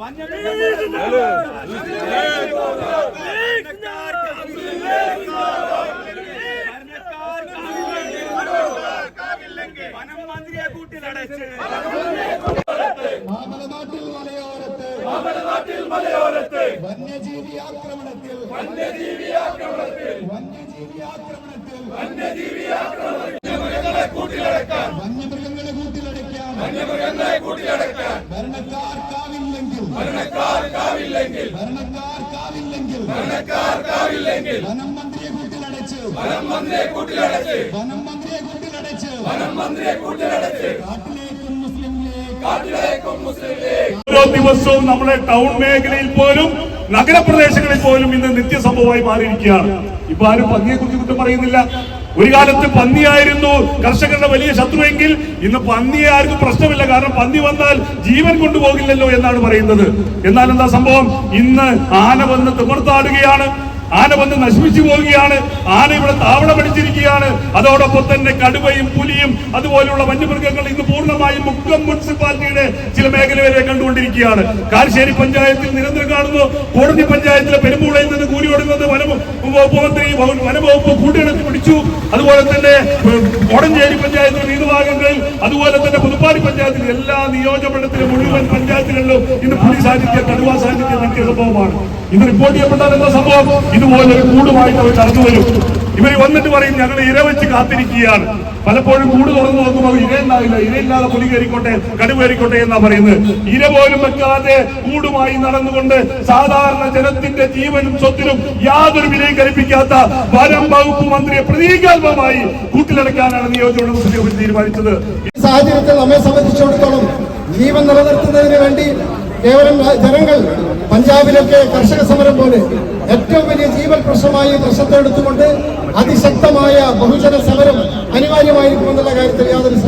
വനം മാമലനാട്ടിൽ മലയോരത്ത് നാട്ടിൽ മലയോരത്ത് വന്യജീവി ആക്രമണത്തിൽ വന്യജീവി ആക്രമണത്തിൽ വന്യജീവി ആക്രമണത്തിൽ വന്യജീവി ആക്രമണത്തിൽ മൃഗങ്ങളെ കൂട്ടിലടക്കാൻ വന്യമൃഗങ്ങളെ കൂട്ടിലടയ്ക്കാൻ വന്യമൃഗങ്ങളെ കൂട്ടിലടക്കാൻ ഭരണക്കാർക്കാവില്ലെങ്കിൽ ഭരണക്കാർക്കാവില്ലെങ്കിൽ ഭരണക്കാർക്കാവില്ലെങ്കിൽ ഭരണക്കാർക്കാവില്ലെങ്കിൽ വനം മന്ത്രിയെ കൂട്ടിലടച്ച് വനം മന്ത്രിയെ കൂട്ടിലടച്ച് വനം മന്ത്രിയെ കൂട്ടിലടച്ച് വനം മന്ത്രിയെ കൂട്ടിലടച്ച് കാട്ടിലേക്കും മുസ്ലിം ലീഗ് കാട്ടിലേക്കും മുസ്ലിം ലീഗ് ഓരോ ദിവസവും നമ്മുടെ ടൗൺ മേഖലയിൽ പോലും നഗരപ്രദേശങ്ങളിൽ പോലും ഇന്ന് നിത്യസംഭവമായി മാറിയിരിക്കുകയാണ്. ഇപ്പൊ ആരും പന്നിയെ കുറിച്ച് കുറ്റം പറയുന്നില്ല. ഒരു കാലത്ത് പന്നിയായിരുന്നു കർഷകരുടെ വലിയ ശത്രുവെങ്കിൽ ഇന്ന് പന്നിയെ ആർക്കും പ്രശ്നമില്ല. കാരണം പന്നി വന്നാൽ ജീവൻ കൊണ്ടുപോകില്ലല്ലോ എന്നാണ് പറയുന്നത്. എന്നാൽ എന്താ സംഭവം? ഇന്ന് ആന വന്ന് തിമർത്താടുകയാണ്. ആന വന്ന് നശിപ്പിച്ചു പോവുകയാണ്. ആന ഇവിടെ താവളം അടിച്ചിരിക്കുകയാണ്. അതോടൊപ്പം തന്നെ കടുവയും പുലിയും അതുപോലെയുള്ള വന്യമൃഗങ്ങൾ ഇന്ന് പൂർണമായും മുക്കം മുനിസിപ്പാലിറ്റിയുടെ ചില മേഖലകളെ കണ്ടുകൊണ്ടിരിക്കുകയാണ്. കാരശ്ശേരി പഞ്ചായത്തിൽ നിരന്തരം കാണുന്നു. കോടതി പഞ്ചായത്തിലെ പെരുമ്പൂളയിൽ നിന്ന് കൂലിയോടുന്നത് വനം വകുപ്പ് മന്ത്രി വനംവകുപ്പ് കൂട്ടിയെടുത്ത് പിടിച്ചു അതുപോലെ തന്നെ കോടഞ്ചേരി പഞ്ചായത്തിലെ വിവിധ ഭാഗങ്ങളിൽ അതുപോലെ തന്നെ പുതുപ്പാടി പഞ്ചായത്തിൽ എല്ലാ നിയോജകമണ്ഡലത്തിലെ മുഴുവൻ പഞ്ചായത്തുകളിലും ഇന്ന് പുലി സാന്നിധ്യം കടുവ സാന്നിധ്യം നടത്തിയ സംഭവമാണ്. ഇത് റിപ്പോർട്ട് ചെയ്യപ്പെട്ടാൽ എന്താ സംഭവം? ഇതുപോലെ കൂടുമായിട്ട് അവർ നടന്നു വരും ഇവർ വന്നിട്ട് പറയും ഞങ്ങൾ ഇര വെച്ച് കാത്തിരിക്കുകയാണ്. പലപ്പോഴും കൂട് തുറന്നു നോക്കുമ്പോൾ ഇരയുണ്ടാവില്ല. ഇരയില്ലാതെ പുലി കയറിക്കോട്ടെ കടുവ കയറിക്കോട്ടെ എന്നാ പറയുന്നത്. ഇര പോലും വെക്കാതെ കൂടുമായി നടന്നുകൊണ്ട് സാധാരണ ജനത്തിന്റെ ജീവനും സ്വത്തിനും യാതൊരു വിലയും കൽപ്പിക്കാത്ത വനം വകുപ്പ് മന്ത്രിയെ പ്രതീകാത്മകമായി കൂട്ടിലടക്കാനാണ് നിയോജക മുസ്ലിം തീരുമാനിച്ചത്. ഈ സാഹചര്യത്തിൽ നമ്മെ സംബന്ധിച്ചിടത്തോളം ജീവൻ നിലനിർത്തുന്നതിന് വേണ്ടി കേവലം ജനങ്ങൾ പഞ്ചാബിലൊക്കെ കർഷക സമരം പോലെ ഏറ്റവും വലിയ ജീവൻ പ്രശ്നമായി പ്രശ്നത്തെ എടുത്തുകൊണ്ട് അതിശക്തമായ ബഹുജന സമരം അനിവാര്യമായിരിക്കുമെന്നുള്ള കാര്യത്തിൽ യാതൊരു